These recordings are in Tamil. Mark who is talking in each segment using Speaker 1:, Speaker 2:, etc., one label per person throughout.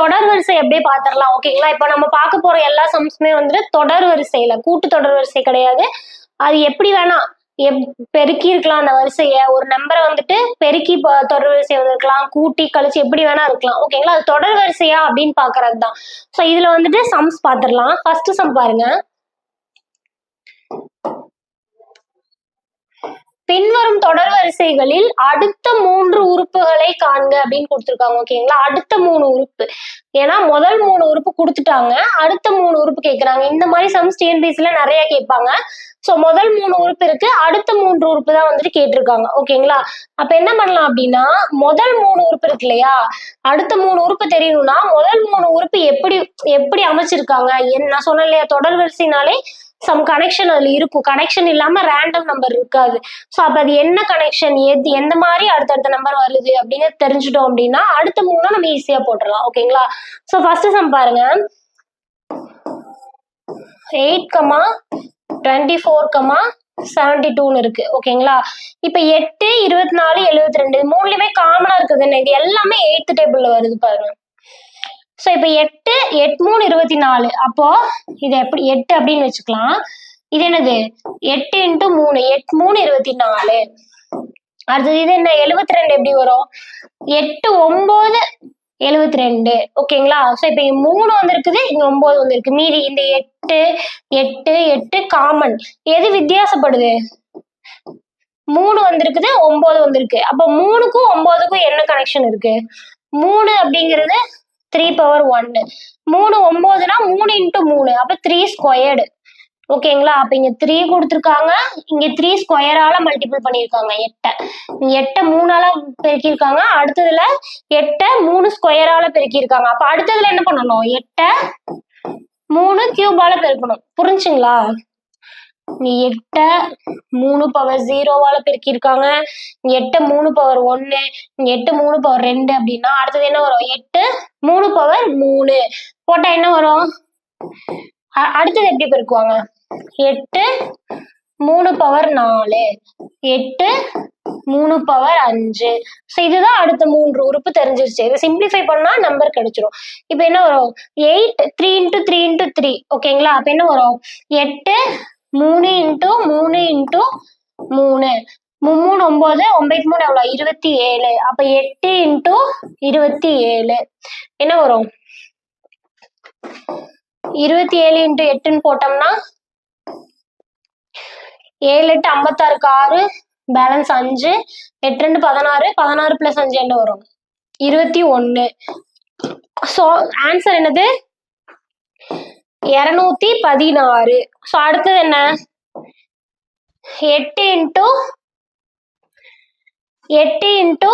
Speaker 1: தொடர் வரிசை எப்படி பாத்திரலாம் ஓகேங்களா இப்போ நம்ம பார்க்க போற எல்லா சம்ஸுமே வந்துட்டு தொடர் வரிசையில கூட்டு தொடர் வரிசை கிடையாது. அது எப்படி வேணா எப் பெருக்கி இருக்கலாம் அந்த வரிசைய. ஒரு நம்பரை வந்துட்டு பெருக்கி தொடர் வரிசை வந்திருக்கலாம். கூட்டி கழிச்சு எப்படி வேணா இருக்கலாம் ஓகேங்களா அது தொடர் வரிசையா அப்படின்னு பாக்குறது தான். ஸோ இதுல வந்துட்டு சம்ஸ் பாத்திரலாம். ஃபர்ஸ்ட் சம் பாருங்க. பின்வரும் தொடர் வரிசைகளில் அடுத்த மூன்று உறுப்புகளை காண்க அப்படின்னு கொடுத்துருக்காங்க ஓகேங்களா அடுத்த மூணு உறுப்பு. ஏன்னா முதல் மூணு உறுப்பு கொடுத்துட்டாங்க. அடுத்த மூணு உறுப்பு கேட்குறாங்க இந்த மாதிரி சம்ஸ் டிஎன்பிசில நிறைய கேட்பாங்க. ஸோ முதல் மூணு உறுப்பு இருக்கு. அடுத்த மூன்று உறுப்பு தான் வந்துட்டு கேட்டிருக்காங்க ஓகேங்களா அப்ப என்ன பண்ணலாம் அப்படின்னா முதல் மூணு உறுப்பு இருக்கு இல்லையா? அடுத்த மூணு உறுப்பு தெரியணும்னா முதல் மூணு உறுப்பு எப்படி எப்படி அமைச்சிருக்காங்க? நான் சொன்னேன் இல்லையா தொடர் வரிசைனாலே சம் கனெக்ஷன் அதுல இருக்கும். கனெக்ஷன் இல்லாம ரேண்டம் நம்பர் இருக்காது. ஸோ அப்ப அது என்ன கனெக்ஷன் எது எந்த மாதிரி அடுத்தடுத்த நம்பர் வருது அப்படின்னு தெரிஞ்சுட்டோம் அப்படின்னா அடுத்த மூணு நம்ம ஈஸியா போட்டுடலாம். ஓகேங்களா ஸோ ஃபர்ஸ்ட் சம் பாருங்க. Eight comma twenty four comma seventy டூன்னு இருக்கு ஓகேங்களா இப்போ எட்டு இருபத்தி நாலு எழுபத்தி ரெண்டு மூணுலயுமே காமனா இருக்குது. இது எல்லாமே எயித்து டேபிள்ல வருது பாருங்க. ஸோ இப்போ எட்டு எட் மூணு இருபத்தி நாலு. அப்போ இது எப்படி எட்டு அப்படின்னு வச்சுக்கலாம். இது என்னது? எட்டு இன்ட்டு மூணு. எட் மூணு இருபத்தி நாலு. அடுத்தது இது என்ன? எழுபத்தி ரெண்டு எப்படி வரும்? எட்டு ஒன்பது எழுபத்தி ரெண்டு ஓகேங்களா ஸோ இப்போ இங்கே மூணு வந்திருக்குது இங்க ஒம்பது வந்திருக்கு. மீதி இந்த எட்டு எட்டு எட்டு காமன் எது வித்தியாசப்படுது? மூணு வந்திருக்குது ஒம்பது வந்திருக்கு. அப்போ மூணுக்கும் ஒம்பதுக்கும் என்ன கனெக்ஷன் இருக்கு? மூணு அப்படிங்கிறது த்ரீ பவர் ஒன்னு மூணு ஒன்பதுனா மூணு இன்ட்டு மூணு. அப்போ த்ரீ ஸ்கொயர்டு ஓகேங்களா அப்ப இங்க த்ரீ கொடுத்துருக்காங்க. இங்க த்ரீ ஸ்கொயரால மல்டிபிள் பண்ணியிருக்காங்க. எட்டை. இங்க எட்டை மூணால பெருக்கியிருக்காங்க. அடுத்ததுல எட்டை மூணு ஸ்கொயரால பெருக்கியிருக்காங்க. அப்ப அடுத்ததுல என்ன பண்ணணும்? எட்டை மூணு கியூபால பெருக்கணும். புரிஞ்சுங்களா? எட்டை மூணு பவர் ஜீரோவால பெருக்கியிருக்காங்க. எட்டை மூணு பவர் ஒன்னு எட்டு மூணு பவர் ரெண்டு அப்படின்னா அடுத்தது என்ன வரும்? எட்டு மூணு பவர் மூணு. போட்டா என்ன வரும்? அடுத்தது எப்படி பெருக்குவாங்க? எட்டு மூணு பவர் நாலு. எட்டு மூணு பவர் அஞ்சு. ஸோ இதுதான் அடுத்த மூன்று உறுப்பு தெரிஞ்சிருச்சு. இதை சிம்பிளிஃபை பண்ணா நம்பர் கிடைச்சிரும். இப்போ என்ன வரும்? Eight three into three into three ஓகேங்களா அப்போ என்ன வரும்? எட்டு மூணு இன்ட்டு மூணு இன்ட்டு மூணு. மும்மூணு மூணு ஒன்பது ஒன்பது மூணு எவ்வளோ இருபத்தி ஏழு. அப்போ எட்டு இன்ட்டு இருபத்தி ஏழு. என்ன வரும்? இருபத்தி ஏழு இன்ட்டு எட்டுன்னு போட்டோம்னா ஏழு எட்டு ஐம்பத்தாறுக்கு ஆறு பேலன்ஸ் அஞ்சு எட்டு ரெண்டு பதினாறு பதினாறு பிளஸ் அஞ்சு என்ன வரும்? இருபத்தி ஒன்று ஸோ ஆன்சர் என்னது? இரநூத்தி பதினாறு. ஸோ அடுத்தது என்ன? எட்டு இன்ட்டு எட்டு இன்ட்டு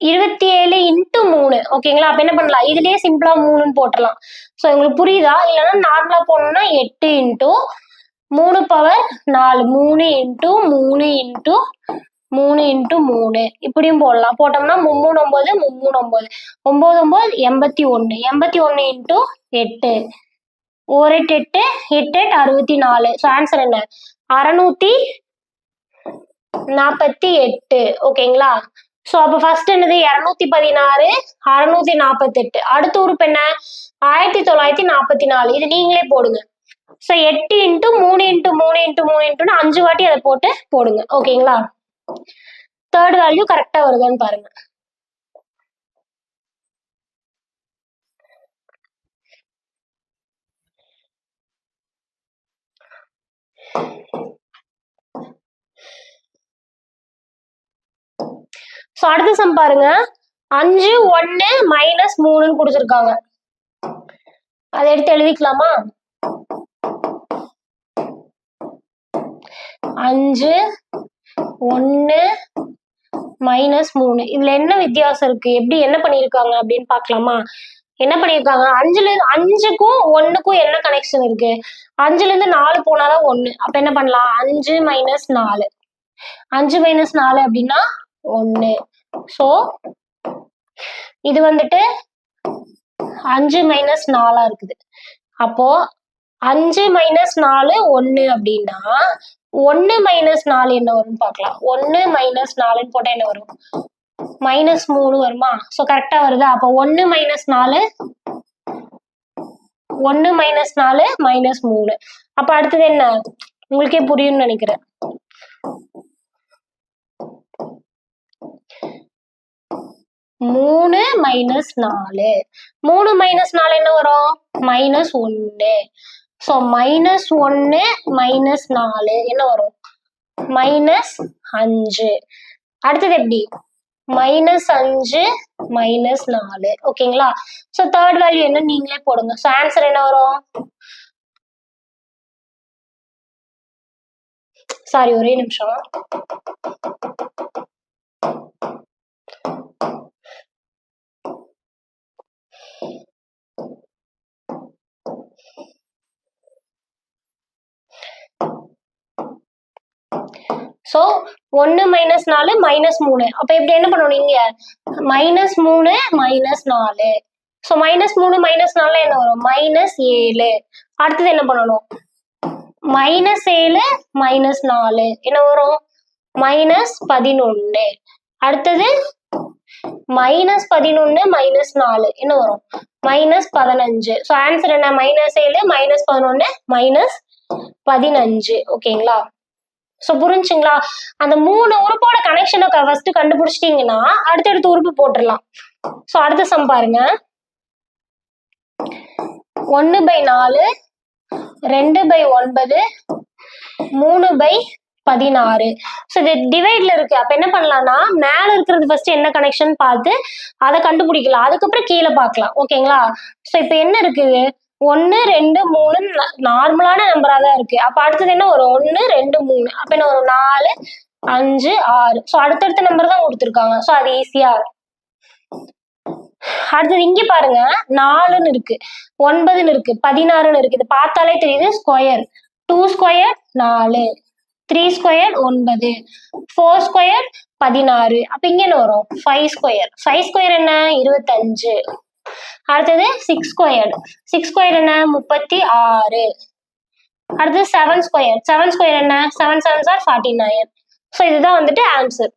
Speaker 1: இருபத்தி ஏழு இன்ட்டு மூணு ஓகேங்களா அப்போ என்ன பண்ணலாம்? இதுலயே சிம்பிளா மூணுன்னு போட்டுடலாம். ஸோ உங்களுக்கு புரியுதா? இல்லைன்னா நார்மலா போனோம்னா எட்டு இன்ட்டு மூணு பவர் நாலு. மூணு இன்ட்டு மூணு இன்ட்டு மூணு இன்ட்டு மூணு. இப்படியும் போடலாம். போட்டோம்னா மும்மூணு ஒம்பது மும்மூணு ஒம்பது. ஒம்பது ஒம்பது எண்பத்தி ஒன்று. எண்பத்தி ஒன்று இன்ட்டு எட்டு. ஒரு எட்டு எட்டு எட்டு எட்டு அறுபத்தி நாலு ஸோ ஆன்சர் என்ன? அறநூத்தி நாற்பத்தி எட்டு. ஓகேங்களா ஸோ அப்போ ஃபர்ஸ்ட் என்னது? இரநூத்தி பதினாறு அறுநூத்தி நாற்பத்தெட்டு அடுத்த உறுப்பு என்ன? ஆயிரத்தி தொள்ளாயிரத்தி நாற்பத்தி நாலு. இது நீங்களே போடுங்க. ஸோ எட்டு இன்ட்டு மூணு இன்ட்டு மூணு இன்ட்டு மூணு இன்ட்டுன்னு அஞ்சு வாட்டி அதை போட்டு போடுங்க. ஓகேங்களா தேர்ட் வேல்யூ கரெக்டா வருதான்னு பாருங்க. ஸோ அடுத்த சம் பாருங்க. அஞ்சு ஒன்னு மைனஸ் மூணுன்னு கொடுத்துருக்காங்க. அதை எடுத்து எழுதிக்கலாமா? அஞ்சு ஒன்னு மைனஸ் மூணு. இதுல என்ன வித்தியாசம் இருக்கு? எப்படி என்ன பண்ணியிருக்காங்க அப்படின்னு பார்க்கலாமா? என்ன பண்ணியிருக்காங்க அஞ்சுல இருந்து அஞ்சுக்கும் ஒண்ணுக்கும் என்ன கனெக்ஷன் இருக்கு? அஞ்சுல இருந்து நாலு போனாதான் ஒண்ணு. அப்ப என்ன பண்ணலாம்? அஞ்சு மைனஸ் நாலு. அஞ்சு மைனஸ் நாலு அப்படின்னா ஒண்ணு. ஸோ இது வந்துட்டு அஞ்சு மைனஸ் நாலா இருக்குது. அப்போ அஞ்சு மைனஸ் நாலு ஒன்னு அப்படின்னா ஒன்னு மைனஸ் நாலு என்ன வரும்னு பார்க்கலாம். ஒன்னு மைனஸ் நாலுன்னு போட்டா என்ன வரும்? மைனஸ் மூணு வருமா? ஸோ கரெக்டா வருதா? அப்போ ஒன்னு மைனஸ் நாலு ஒன்று மைனஸ் நாலு மைனஸ் மூணு. அப்ப அடுத்தது என்ன? உங்களுக்கே புரியும்னு நினைக்கிறேன். மூணு மைனஸ் நாலு. மூணு மைனஸ் நாலு என்ன வரும்? மைனஸ் ஒன்னு ஸோ மைனஸ் ஒன்னு மைனஸ் நாலு. என்ன வரும்? மைனஸ் அஞ்சு. அடுத்தது எப்படி? மைனஸ் அஞ்சு மைனஸ் நாலு. ஓகேங்களா ஸோ தேர்ட் வேல்யூ என்ன? நீங்களே போடுங்க. ஸோ ஆன்சர் என்ன வரும்? சாரி ஒரே நிமிஷம் ஸோ ஒன்று மைனஸ் நாலு மைனஸ் மூணு. அப்போ இப்படி என்ன பண்ணணும் நீங்கள் மைனஸ் மூணு மைனஸ் நாலு. ஸோ மைனஸ் மூணு மைனஸ் நாலு என்ன வரும்? மைனஸ் ஏழு. அடுத்தது என்ன பண்ணணும்? மைனஸ் ஏழு மைனஸ் நாலு. என்ன வரும்? மைனஸ் பதினொன்று அடுத்தது மைனஸ் பதினொன்று மைனஸ் நாலு. என்ன வரும்? மைனஸ் பதினஞ்சு. ஸோ ஆன்சர் என்ன? மைனஸ் ஏழு மைனஸ் பதினொன்று மைனஸ் பதினஞ்சு. ஓகேங்களா ஸோ புரிஞ்சுங்களா? அந்த மூணு உறுப்போட கனெக்ஷனை ஃபர்ஸ்ட் கண்டுபிடிச்சிட்டிங்கன்னா அடுத்தடுத்த உறுப்பு போட்டுடலாம். ஸோ அடுத்த சம் பாருங்க. ஒன்று பை நாலு ரெண்டு பை ஒன்பது மூணு பை பதினாறு. ஸோ இது டிவைட்ல இருக்கு. அப்போ என்ன பண்ணலாம்னா மேலே இருக்கிறது ஃபர்ஸ்ட் என்ன கனெக்ஷன் பார்த்து அதை கண்டுபிடிக்கலாம். அதுக்கப்புறம் கீழே பார்க்கலாம். ஓகேங்களா ஸோ இப்போ என்ன இருக்குது ஒன்று ரெண்டு மூணு நார்மலான நம்பராக தான் இருக்கு. அப்ப அடுத்தது என்ன வரும்? ஒன்று ரெண்டு மூணு. அப்ப என்ன ஒரு நாலு அஞ்சு ஆறு. ஸோ அடுத்தடுத்த நம்பர் தான் கொடுத்துருக்காங்க. ஸோ அது ஈஸியா அடுத்தது இங்க பாருங்க. நாலுன்னு இருக்கு. ஒன்பதுன்னு இருக்கு. பதினாறுன்னு இருக்கு. இது பார்த்தாலே தெரியுது. ஸ்கொயர் டூ ஸ்கொயர் நாலு. த்ரீ ஸ்கொயர் ஒன்பது. ஃபோர் ஸ்கொயர் பதினாறு. அப்ப இங்க என்ன வரும்? ஃபைவ் ஸ்கொயர் ஃபைவ் ஸ்கொயர் என்ன? இருபத்தஞ்சு. அடுத்தது சிக்ஸ் ஸ்கொயர் சிக்ஸ் ஸ்கொயர் என்ன? முப்பத்தி ஆறு. அடுத்தது செவன் ஸ்கொயர் செவன் ஸ்கொயர் என்ன? Seven seven sir forty nine so இதுதான் வந்துட்டு ஆன்சர்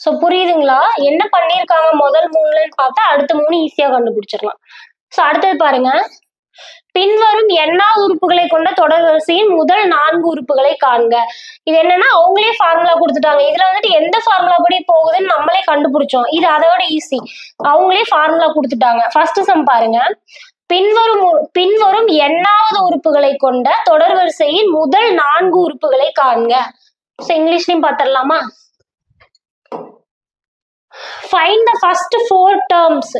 Speaker 1: ஸோ புரியுதுங்களா? என்ன பண்ணியிருக்காங்க? முதல் மூணுலன்னு பார்த்தா அடுத்த மூணு ஈஸியா கண்டுபிடிச்சிடலாம். ஸோ அடுத்தது பாருங்க. பின்வரும் எண்ணா உறுப்புகளை கொண்ட தொடர் வரிசையின் முதல் நான்கு உறுப்புகளை காண்க. இது என்னன்னா அவங்களே ஃபார்முலா கொடுத்துட்டாங்க. இதுல வந்துட்டு எந்த ஃபார்முலா படி போகுதுன்னு நம்மளே கண்டுபிடிச்சோம். இது அதோட ஈஸி அவங்களே ஃபார்முலா கொடுத்துட்டாங்க. ஃபர்ஸ்ட் சம் பாருங்க. பின்வரும் பின்வரும் எண்ணாவது உறுப்புகளை கொண்ட தொடர் வரிசையின் முதல் நான்கு உறுப்புகளை காண்க. ஸோ இங்கிலீஷ்லயும் பார்த்துடலாமா? Find the first four terms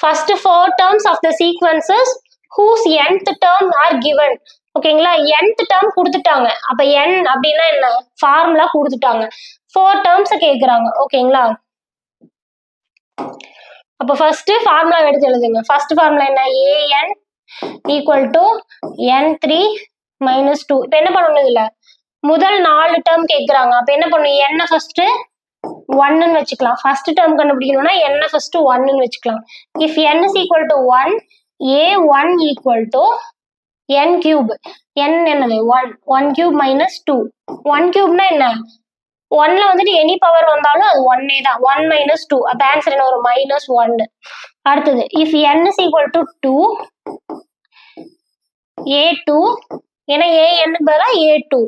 Speaker 1: first four terms of the sequences whose nth term are given ஓகேங்களா என்த் டேர்ம் கொடுத்துட்டாங்க. அப்ப என் அப்படின்னா என்ன? ஃபார்முலா கொடுத்துட்டாங்க. ஃபோர் டேர்ம்ஸ் கேட்குறாங்க ஓகேங்களா அப்ப ஃபர்ஸ்ட் ஃபார்முலா எடுத்து எழுதுங்க. ஃபர்ஸ்ட் ஃபார்முலா என்ன? A n equal to n three minus two இப்போ என்ன பண்ணணும் இதுல? முதல் நாலு டேர்ம் கேட்குறாங்க அப்ப என்ன பண்ணும் என்ன ஃபர்ஸ்ட் ஒன்னு வச்சுக்கலாம். ஃபர்ஸ்ட் டேர்ம் கண்டுபிடிக்கணும்னா என்ன ஃபர்ஸ்ட் ஒன்னு வச்சுக்கலாம். If n is equal to one a one equal to n cube n என்னது? One one cube minus two one கியூப்னா என்ன? ஒன்ல வந்துட்டு எனி பவர் வந்தாலும் அது ஒன்னே தான். ஒன் மைனஸ் டூ அப்ப ஆன்சர் என்ன ஒரு மைனஸ் ஒன்னு அடுத்தது if n is equal to two a two ஏன்னா ஏ n பதிலா a two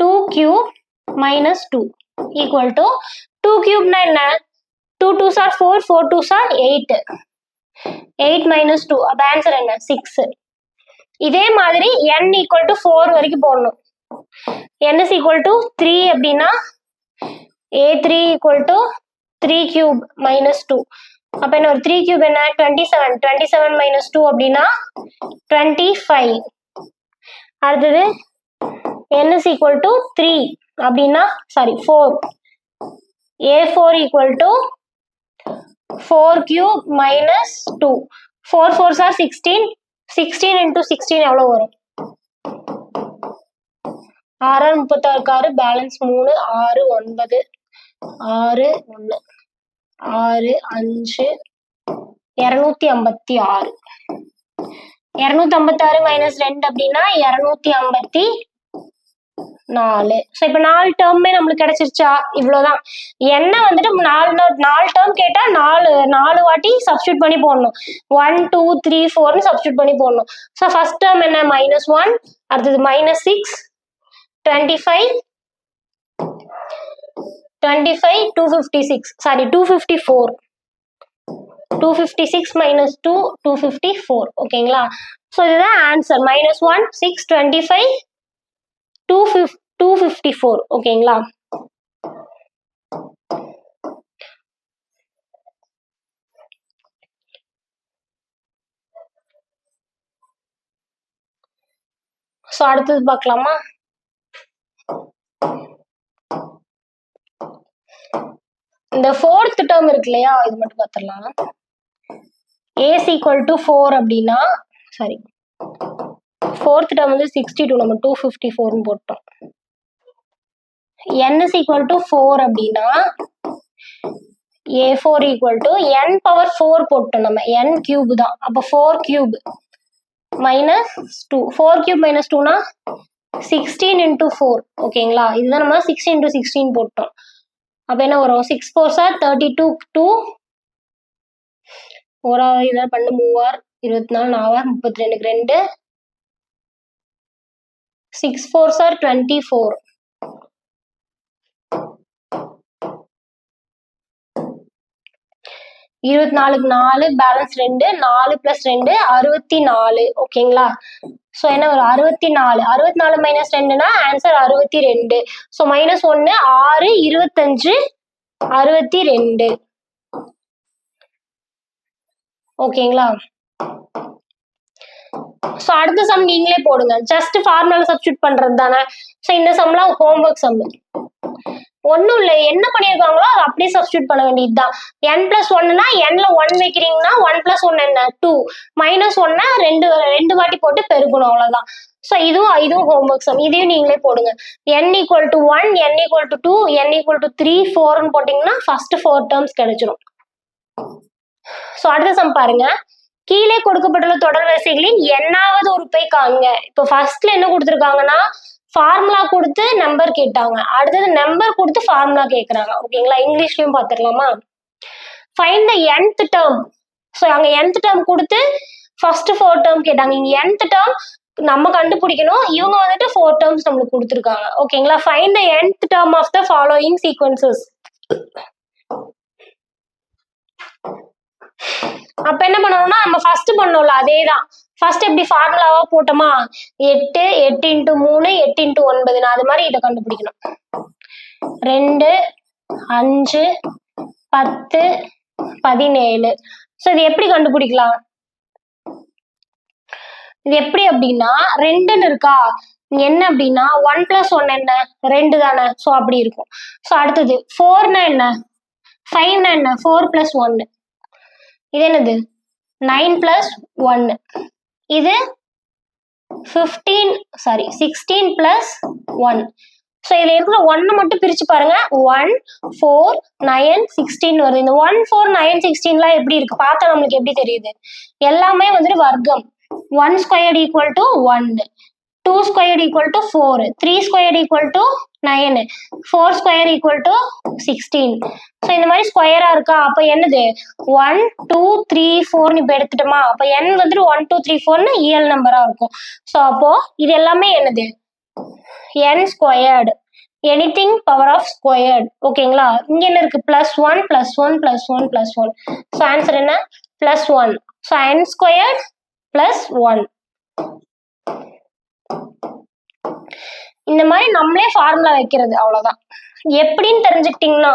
Speaker 1: two cube minus two equal to two கியூப்னா என்ன two two sir four four two sir eight eight minus two அப்போ ஆன்சர் என்ன? சிக்ஸ் இதே மாதிரி என் ஈக்குவல் டு ஃபோர் வரைக்கும் போடணும். n is equal to three அப்படின்னா a three equal to three cube minus two அப்போ என்ன ஒரு த்ரீ கியூப் என்ன? Twenty seven twenty seven minus two அப்படின்னா டுவெண்ட்டி ஃபைவ் அடுத்தது n is equal to 3 அப்படின்னா sorry 4 a4 equal to 4 cube minus 2 4 4s are 16 16 into 16 எவ்வளவு வரும்? ஆறு முப்பத்தாறு ஆறு பேலன்ஸ் மூணு ஆறு ஒன்பது. ஆறு ஒன்று ஆறு அஞ்சு. இரநூத்தி ஐம்பத்தி ஆறு. இரநூத்தி ஐம்பத்தாறு மைனஸ் ரெண்டு அப்படின்னா இரநூத்தி ஐம்பத்தி நாலு. ஸோ இப்போ நாலு டேர்மே நம்மளுக்கு கிடைச்சிருச்சா? இவ்வளோதான் என்ன வந்துட்டு நாலு நாலு டேர்ம் கேட்டால் நாலு நாலு வாட்டி சப்ஸ்டியூட் பண்ணி போடணும். ஒன் டூ த்ரீ ஃபோர்னு சப்ஸ்டியூட் பண்ணி போடணும். ஸோ ஃபர்ஸ்ட் டேர்ம் என்ன? மைனஸ் ஒன் அடுத்தது minus six twenty five twenty five two fifty six sorry two fifty four two fifty six minus two two fifty four ஓகேங்களா ஸோ இதுதான் answer minus one six twenty five two fif two fifty four ஓகேங்களா ஸோ அடுத்தது பார்க்கலாமா? இந்த ஃபோர்த் டேர்ம் இருக்கு இல்லையா? இது மட்டும் பார்த்துடலாம். ஏஸ் ஈக்குவல் டு ஃபோர் அப்படின்னா சாரி ஃபோர்த் டேர்ம் வந்து சிக்ஸ்டி டூ நம்ம டூ ஃபிஃப்டி ஃபோர்னு போட்டோம். n ஈக்குவல் equal ஃபோர் அப்படின்னா a four equal to n power four போட்டோம் நம்ம. என் கியூப் தான். அப்போ four cube minus two four cube minus டூனா சிக்ஸ்டீன் இன்டூ ஃபோர் ஓகேங்களா இதுதான் நம்ம சிக்ஸ்டீன் டூ சிக்ஸ்டீன் போட்டோம். அப்போ என்ன வரும்? Six four sir thirty two two ஒரு இதாக பண்ணு மூவார் இருபத்தி நாலு நாவார் முப்பத்தி ரெண்டுக்கு ரெண்டு. Six four sir twenty four இருபத்தி நாலுக்கு நாலு பேலன்ஸ் ரெண்டு நாலு பிளஸ் ரெண்டு அறுபத்தி நாலு ஓகேங்களா ஸோ என்ன வரும்? அறுபத்தி நாலு அறுபத்தி நாலு மைனஸ் ரெண்டுனா ஆன்சர் அறுபத்தி ரெண்டு ஸோ மைனஸ் ஒன்று ஆறு இருபத்தஞ்சு அறுபத்தி ரெண்டு ஓகேங்களா ஸோ அடுத்த சம் நீங்களே போடுங்க. ஜஸ்ட் ஃபார்முலா சப்ஸ்டியூட் பண்றது தானே. ஸோ இந்த சம்லாம் ஹோம்ஒர்க் சம் ஒன்றும் இல்லை. என்ன பண்ணியிருக்காங்களோ அதை அப்படியே சப்ஸ்டியூட் பண்ண வேண்டியது தான் என் பிளஸ் ஒன்னுனா என்ல ஒன் வைக்கிறீங்கன்னா ஒன் பிளஸ் ஒன் என்ன? டூ மைனஸ் ஒன்னா ரெண்டு ரெண்டு வாட்டி போட்டு பெருக்கணும் அவ்வளோதான் ஸோ இதுவும் இதுவும் ஹோம்ஒர்க் சம் இதையும் நீங்களே போடுங்க. N equal to one n equal to two n equal to three ஃபோர்னு போட்டிங்கன்னா ஃபர்ஸ்ட் ஃபோர் டேர்ம்ஸ் கிடைச்சிரும். ஸோ அடுத்த சம் பாருங்க. கீழே கொடுக்கப்பட்டுள்ள தொடர் வரிசைகளின் எண்ணாவது உறுப்பை காண்க. இப்போ ஃபர்ஸ்ட்ல என்ன கொடுத்துருக்காங்கன்னா ஃபார்முலா கொடுத்து நம்பர் கேட்டாங்க. அடுத்தது நம்பர் கொடுத்து ஃபார்முலா கேட்குறாங்க ஓகேங்களா இங்கிலீஷ்லயும் பார்த்துடலாமா find the nth term so அங்கே என்த் டேர்ம் கொடுத்து ஃபர்ஸ்ட் ஃபோர் டேர்ம் கேட்டாங்க. இங்கே என்த் டேர்ம் நம்ம கண்டுபிடிக்கணும். இவங்க வந்துட்டு ஃபோர் டேர்ம்ஸ் நம்மளுக்கு கொடுத்துருக்காங்க. ஓகேங்களா find the nth term of the following sequences அப்ப என்ன பண்ணணும்னா நம்ம ஃபர்ஸ்ட் பண்ணோம்ல அதே தான் ஃபர்ஸ்ட் எப்படி ஃபார்முலாவா போட்டோமா? எட்டு எட்டு இன்ட்டு மூணு எட்டு இன்ட்டு ஒன்பது. நான் அது மாதிரி இதை கண்டுபிடிக்கணும். ரெண்டு அஞ்சு பத்து பதினேழு. ஸோ இது எப்படி கண்டுபிடிக்கலாம்? இது எப்படி அப்படின்னா ரெண்டுன்னு இருக்கா? என்ன அப்படின்னா ஒன் பிளஸ் ஒன் என்ன? ரெண்டு தானே. ஸோ அப்படி இருக்கும். ஸோ அடுத்தது ஃபோர்னா என்ன? ஃபைவ்னா என்ன? ஃபோர் பிளஸ் ஒன்னு இது என்னது? நைன் பிளஸ் ஒன்னு இது fifteen sorry sixteen plus one so இதில் இருக்கிற ஒன்று மட்டும் பிரித்து பாருங்க. ஒன் ஃபோர் நயன் சிக்ஸ்டீன் வருது. இந்த ஒன் ஃபோர் நயன் சிக்ஸ்டீன்லாம் எப்படி இருக்கு? பார்த்தா நம்மளுக்கு எப்படி தெரியுது? எல்லாமே வந்துட்டு வர்க்கம். One squared equal to one two squared equal to four three squared equal to nine four square equal to sixteen so இந்த மாதிரி ஸ்கொயராக இருக்கா? அப்போ என்னது? ஒன் டூ த்ரீ ஃபோர்னு இப்போ எடுத்துட்டோமா? அப்போ என் வந்துட்டு ஒன் டூ த்ரீ ஃபோர்னு இயல் நம்பராக இருக்கும். ஸோ அப்போது இது எல்லாமே என்னது? N squared anything power of squared ஓகேங்களா இங்கே என்ன இருக்குது plus one plus one plus one plus one so answer என்ன? Plus one so n squared plus one இந்த மாதிரி நம்மளே ஃபார்முலா வைக்கிறது அவ்வளவுதான். எப்படின்னு தெரிஞ்சுக்கிட்டீங்கன்னா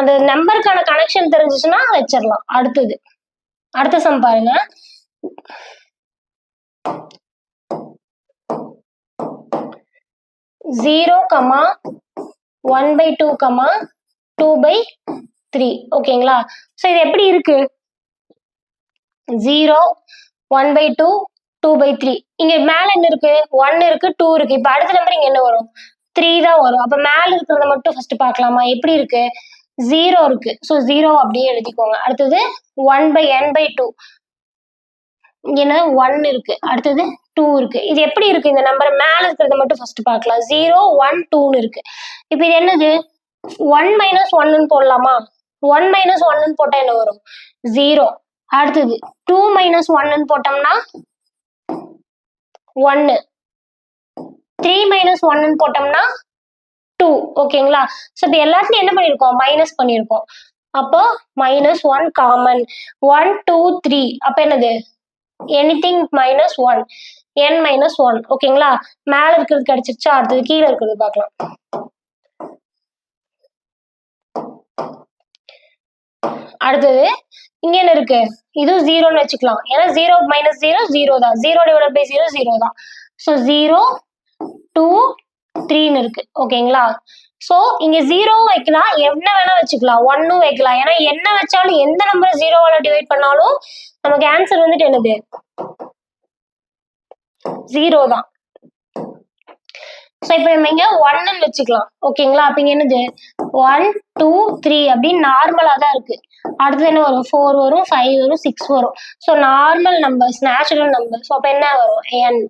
Speaker 1: அந்த நம்பருக்கான கனெக்ஷன் தெரிஞ்சிச்சுன்னா வச்சிடலாம். அடுத்தது அடுத்த சம் பாருங்க. Zero comma one by two comma two by three ஓகேங்களா? ஸோ இது எப்படி இருக்கு? Zero one by two two by three இங்க மேல என்ன இருக்கு? ஒன் இருக்கு டூ இருக்கு. இப்ப அடுத்த நம்பர் இங்க என்ன வரும்? த்ரீ தான் வரும். அப்ப மேல இருக்கிறத மட்டும் ஃபர்ஸ்ட் பார்க்கலாமா? எப்படி இருக்கு? ஜீரோ இருக்கு. ஸோ ஜீரோ அப்படியே எழுதிக்கோங்க. அடுத்தது one by n by two இங்க என்ன? ஒன் இருக்கு. அடுத்தது டூ இருக்கு. இது எப்படி இருக்கு? இந்த நம்பர் மேல இருக்கிறத மட்டும் ஃபர்ஸ்ட் பார்க்கலாம். ஜீரோ ஒன் டூன்னு இருக்கு. இப்போ இது என்னது? ஒன் மைனஸ் ஒன்னு போடலாமா? ஒன் மைனஸ் ஒன்னு போட்டா என்ன வரும்? ஜீரோ அடுத்தது டூ மைனஸ் ஒன்னு போட்டோம்னா ஒன்னு. த்ரீ மைனஸ் ஒன்னு போட்டோம்னா டூ ஓகேங்களா ஸோ இப்போ எல்லாத்துலையும் என்ன பண்ணியிருக்கோம் மைனஸ் பண்ணியிருக்கோம் அப்போ minus one common one two three அப்போ என்னது? Anything minus one n minus one ஓகேங்களா மேலே இருக்கிறது கிடைச்சிருச்சா? அடுத்தது கீழே இருக்கிறது பார்க்கலாம். அடுத்தது இங்க என்ன இருக்கு? இதுவும் ஜீரோன்னு வச்சுக்கலாம். ஏன்னா ஜீரோ மைனஸ் ஜீரோ ஜீரோ தான். Zero divide by zero zero தான். ஸோ ஜீரோ டூ த்ரீன்னு இருக்கு. ஓகேங்களா ஸோ இங்க ஜீரோவும் வைக்கலாம். என்ன வேணா வச்சுக்கலாம். ஒன்னும் வைக்கலாம். ஏன்னா என்ன வச்சாலும் எந்த நம்பர் ஜீரோவால டிவைட் பண்ணாலும் நமக்கு ஆன்சர் வந்துட்டு என்னது? ஜீரோ தான். ஸோ இப்போ நம்ம ஒன்னு வச்சுக்கலாம். ஓகேங்களா அப்ப என்னது? ஒன் டூ த்ரீ அப்படின்னு நார்மலா தான் இருக்கு. அடுத்தது என்ன வரும்? ஃபோர் வரும் ஃபைவ் வரும் சிக்ஸ் வரும். So normal numbers natural numbers அப்போ என்ன வரும்? என்